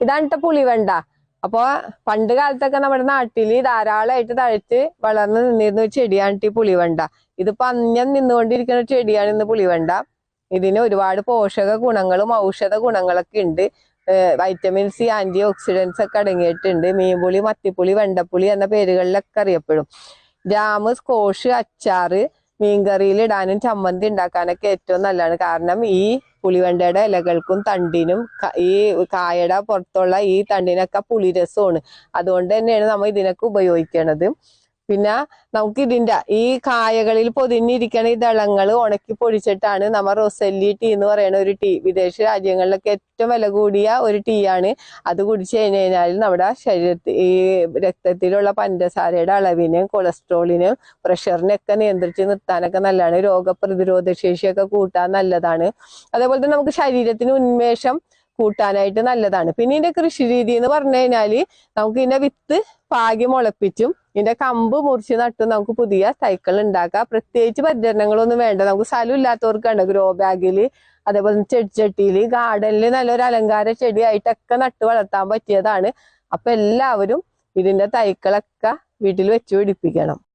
ഇതാണ് പുളി പുളിവെണ്ട അപ്പൊ പണ്ട് കാലത്തൊക്കെ നമ്മുടെ നാട്ടിൽ ധാരാളമായിട്ട് തഴച്ച് വളർന്ന് നിന്നിരുന്ന ഒരു ചെടിയാണ് ഈ പുളിവെണ്ട ഇതിപ്പോ അന്യം നിന്നുകൊണ്ടിരിക്കുന്ന ചെടിയാണ് ഇന്ന് പുളിവെണ്ട ഇതിന് ഒരുപാട് പോഷക ഗുണങ്ങളും ഔഷധ ഗുണങ്ങളൊക്കെ ഉണ്ട്. വൈറ്റമിൻ സി ആന്റി ഓക്സിഡൻസ് ഒക്കെ അടങ്ങിയിട്ടുണ്ട്. മീൻപുളി മത്തിപ്പുളി വെണ്ടപ്പുളി എന്ന പേരുകളിലൊക്കെ അറിയപ്പെടും. ജാമ് സ്കോഷ് അച്ചാറ് മീൻകറിയിൽ ഇടാനും ചമ്മന്തി ഉണ്ടാക്കാനൊക്കെ ഏറ്റവും നല്ലതാണ്. കാരണം ഈ പുളിവെണ്ടയുടെ ഇലകൾക്കും തണ്ടിനും ഈ കായയുടെ പുറത്തുള്ള ഈ തണ്ടിനൊക്കെ പുളിരസമാണ്. അതുകൊണ്ട് തന്നെയാണ് നമ്മൾ ഇതിനൊക്കെ ഉപയോഗിക്കണത്. പിന്നെ നമുക്ക് ഇതിന്റെ ഈ കായകളിൽ പൊതിഞ്ഞിരിക്കണ ഈ ദളങ്ങൾ ഉണക്കി പൊടിച്ചിട്ടാണ് നമ്മ റൊസെല്ലി ടീ എന്ന് പറയുന്ന ഒരു ടീ. വിദേശ രാജ്യങ്ങളിലൊക്കെ ഏറ്റവും വില കൂടിയ ഒരു ടീ ആണ്. അത് കുടിച്ചു കഴിഞ്ഞു കഴിഞ്ഞാൽ നമ്മുടെ ശരീരത്തിൽ ഈ രക്തത്തിലുള്ള പഞ്ചസാരയുടെ അളവിനും കൊളസ്ട്രോളിനും പ്രഷറിനൊക്കെ നിയന്ത്രിച്ച് നിർത്താനൊക്കെ നല്ലതാണ്. രോഗപ്രതിരോധ ശേഷിയൊക്കെ കൂട്ടാൻ നല്ലതാണ്. അതേപോലെ തന്നെ നമുക്ക് ശരീരത്തിന് ഉന്മേഷം കൂട്ടാനായിട്ട് നല്ലതാണ്. പിന്നെ ഇതിന്റെ കൃഷി രീതി എന്ന് പറഞ്ഞു കഴിഞ്ഞാൽ നമുക്ക് ഇതിന്റെ വിത്ത് പാകി മുളപ്പിച്ചും ഇതിന്റെ കമ്പ് മുറിച്ച് നട്ടും നമുക്ക് പുതിയ സൈക്കിൾ ഉണ്ടാക്കാം. പ്രത്യേകിച്ച് പരിചരണങ്ങളൊന്നും വേണ്ട. നമുക്ക് സ്ഥലം ഇല്ലാത്തവർക്കാണ് ഗ്രോ ബാഗിൽ അതേപോലെ ചെടി ചെടിച്ചട്ടിയിൽ ഗാർഡനിൽ നല്ലൊരു അലങ്കാര ചെടിയായിട്ടൊക്കെ നട്ട് വളർത്താൻ പറ്റിയതാണ്. അപ്പൊ എല്ലാവരും ഇതിന്റെ തൈക്കളൊക്കെ വീട്ടിൽ വെച്ച് പിടിപ്പിക്കണം.